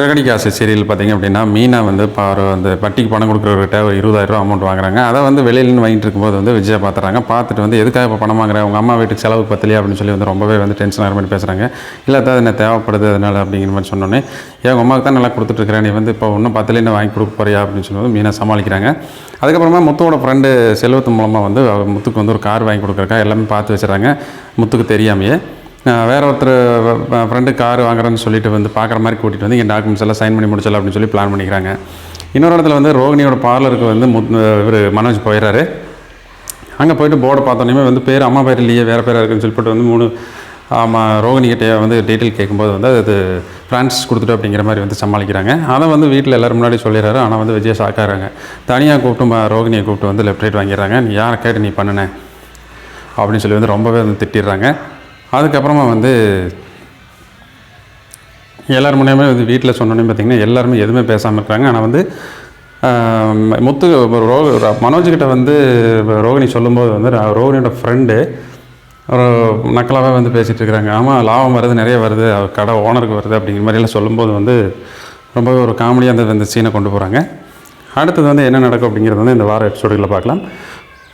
சிறகடி காசு சீரியல் பார்த்தீங்க அப்படின்னா மீனா வந்து பாரு அந்த பட்டிக்கு பணம் கொடுக்குறவர்கிட்ட ஒரு இருபதாயிரரூவா அமௌண்ட் வாங்குறாங்க. அதை வந்து வெளியிலேருந்து வாங்கிட்டு இருக்கும்போது வந்து விஜயா பார்த்துறாங்க. பார்த்துட்டு வந்து எதுக்காக இப்போ பணம் வாங்குறேன் உங்கள் அம்மா வீட்டுக்கு செலவு பத்தலையா? அப்படின்னு சொல்லி வந்து ரொம்பவே வந்து டென்ஷன் ஆகிற மாதிரி பேசுகிறாங்க இல்லை அதான் என்ன தேவைப்படுது? அதனால அப்படிங்கிற மாதிரி சொன்னோன்னே எங்கள் அம்மாவுக்கு தான் நல்லா கொடுத்துட்ருக்கிறேன் நீ வந்து இப்போ ஒன்றும் பத்தலைன்னு வாங்கி கொடுக்க போறியா? அப்படின்னு சொல்லும்போது மீனா சமாளிக்கிறாங்க. அதுக்கப்புறமா முத்துவோட ஃப்ரெண்டு செல்வத்து மூலமாக வந்து முத்துக்கு வந்து ஒரு கார் வாங்கி கொடுக்குறக்கா எல்லாமே பார்த்து வச்சுறாங்க முத்துக்கு தெரியாமையே. வேறு ஒருத்தர் ஃப்ரெண்டு கார் வாங்குறேன்னு சொல்லிட்டு வந்து பார்க்குற மாதிரி கூட்டிகிட்டு வந்து என் டாக்குமெண்ட்ஸ் எல்லாம் சைன் பண்ணி முடிச்சலாம் அப்படின்னு சொல்லி பிளான் பண்ணிக்கிறாங்க. இன்னொரு இடத்துல வந்து ரோகிணியோட பார்லருக்கு வந்து மு இவர் மனோஜ் போயிடுறாரு அங்கே போயிட்டு போர்டை பார்த்தோன்னே வந்து பேர் அம்மா பேர் இல்லையே வேறு பேராக இருக்குன்னு சொல்லிட்டு வந்து மூணு ஆமாம் ரோகிணிகிட்டே வந்து டீட்டெயில் கேட்கும்போது வந்து அது ஃப்ரான்ஸ் கொடுத்துட்டு அப்படிங்கிற மாதிரி வந்து சமாளிக்கிறாங்க. அதை வந்து வீட்டில் எல்லோரும் முன்னாடி சொல்லிடுறாரு. ஆனால் வந்து விஜய் ஷாக்காகிறாங்க தனியாக கூப்பிட்டு ரோகிணியை கூப்பிட்டு வந்து லெஃப்ட் ரைட் வாங்கிடுறாங்க. நீ யாரை கேட்டு நீ பண்ணுன? அப்படின்னு சொல்லி வந்து ரொம்பவே வந்து திட்டிடுறாங்க. அதுக்கப்புறமா வந்து எல்லோரும் முன்னேயுமே வந்து வீட்டில் சொன்னோன்னே பார்த்தீங்கன்னா எல்லாருமே எதுவுமே பேசாமல் இருக்காங்க. ஆனால் வந்து முத்து ரோ மனோஜ்கிட்ட வந்து ரோகிணி சொல்லும்போது வந்து ரோகிணியோட ஃப்ரெண்டு ஒரு நக்கலாகவே வந்து பேசிகிட்டு இருக்கிறாங்க. ஆமாம் லாபம் வருது நிறைய வருது கடை ஓனருக்கு வருது அப்படிங்கிற மாதிரிலாம் சொல்லும்போது வந்து ரொம்பவே ஒரு காமெடியாக அந்த இந்த சீனை கொண்டு போகிறாங்க அடுத்தது வந்து என்ன நடக்கும் அப்படிங்கிறது வந்து இந்த வார எபிசோடுகளில் பார்க்கலாம்.